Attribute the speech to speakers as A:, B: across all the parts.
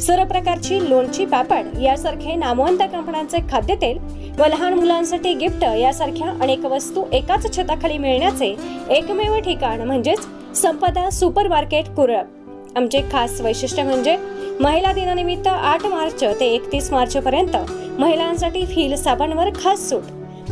A: सर्व प्रकारची लोणची पापड यासारखे नामवंत कंपन्यांचे खाद्यतेल व लहान मुलांसाठी गिफ्ट यासारख्या अनेक वस्तू एकाच छताखाली मिळण्याचे एकमेव ठिकाण म्हणजेच संपदा सुपर मार्केट कुरळ. आमचे खास वैशिष्ट्य म्हणजे महिला दिनानिमित्त आठ मार्च ते एकतीस मार्च पर्यंत महिलांसाठी व्हील साबणवर खास सूट.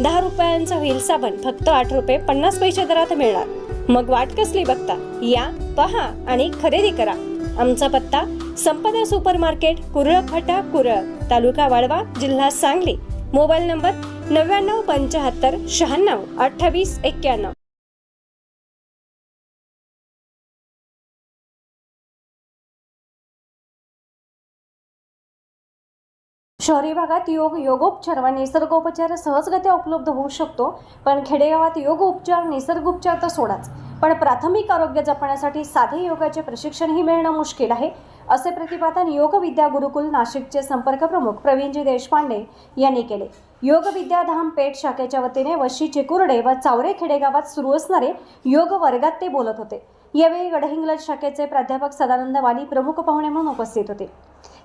A: दहा रुपयांचा व्हील साबण फक्त आठ रुपये पन्नास पैसे दरात मिळणार. मग वाट कसली बघता? या पहा आणि खरेदी करा. आमचा पत्ता संपदा सुपर मार्केट कुरळ फटा कुरळ तालुका वाळवा जिल्हा सांगली. मोबाईल नंबर नव्याण्णव पंच्याहत्तर शहाण्णव अठ्ठावीस एक्क्याण्णव. शहरी भागात योग योगोपचार व निसर्गोपचार सहजगत्या उपलब्ध होऊ शकतो पण खेडेगावात योग उपचार निसर्गोपचार तर सोडाच. पण प्राथमिक आरोग्य जपण्यासाठी साधे योगाचे प्रशिक्षणही मिळणं मुश्किल आहे असे प्रतिपादन योग विद्या गुरुकुल नाशिकचे संपर्क प्रमुख प्रवीणजी देशपांडे यांनी केले. योग विद्याधाम पेठ शाखेच्या वतीने वशी चिकुर्डे व चावरे खेडेगावात सुरू असणारे योग वर्गात ते बोलत होते. यावेळी गडहिंग्लज शाखेचे प्राध्यापक सदानंद वाली प्रमुख पाहुणे म्हणून उपस्थित होते.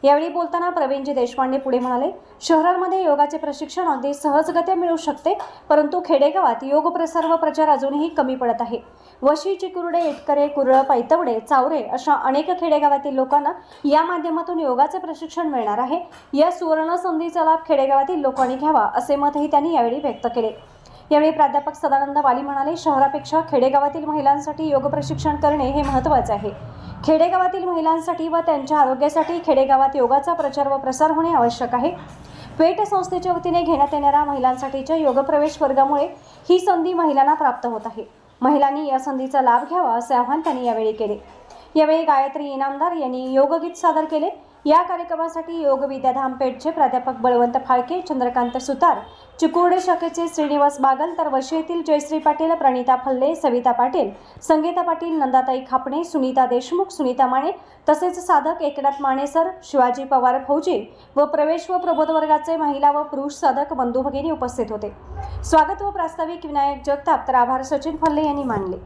A: यावेळी बोलताना प्रवीणजी देशपांडे पुढे म्हणाले शहरांमध्ये योगाचे प्रशिक्षण अगदी सहजगत्या मिळू शकते परंतु खेडेगावात योग प्रसार व प्रचार अजूनही कमी पडत आहे. वशी चिकुर्डे इटकरे कुरळ पायतवडे चावरे अशा अनेक खेडेगावातील लोकांना या माध्यमातून योगाचे प्रशिक्षण मिळणार आहे. या सुवर्ण संधीचा लाभ खेडेगावातील लोकांनी घ्यावा असे मतही त्यांनी यावेळी व्यक्त केले. यावेळी प्राध्यापक सदानंद वाली म्हणाले शहरापेक्षा खेडेगावातील महिलांसाठी योग प्रशिक्षण करणे हे महत्त्वाचे आहे. खेडेगावातील महिलांसाठी व त्यांच्या आरोग्यासाठी खेडेगावात योगाचा प्रचार व प्रसार होणे आवश्यक आहे. पेट संस्थेच्या वतीने घेण्यात येणाऱ्या महिलांसाठीच्या योग प्रवेश वर्गामुळे ही संधी महिलांना प्राप्त होत आहे. महिलांनी या संधीचा लाभ घ्यावा असे आवाहन त्यांनी यावेळी केले. यावेळी गायत्री इनामदार यांनी योगगीत सादर केले. या कार्यक्रमासाठी योग विद्याधाम पेठचे प्राध्यापक बळवंत फाळके चंद्रकांत सुतार चिकुर्डे शाखेचे श्रीनिवास बागल तर वर्षे येथील जयश्री पाटील प्रणिता फल्ले सविता पाटील संगीता पाटील नंदाताई खापणे सुनीता देशमुख सुनीता माने तसेच साधक एकनाथ मानेसर शिवाजी पवार फौजी व प्रवेश व प्रबोध वर्गाचे महिला व पुरुष साधक बंधू भगिनी उपस्थित होते. स्वागत व प्रास्ताविक विनायक जगताप तर आभार सचिन फल्ले यांनी मानले.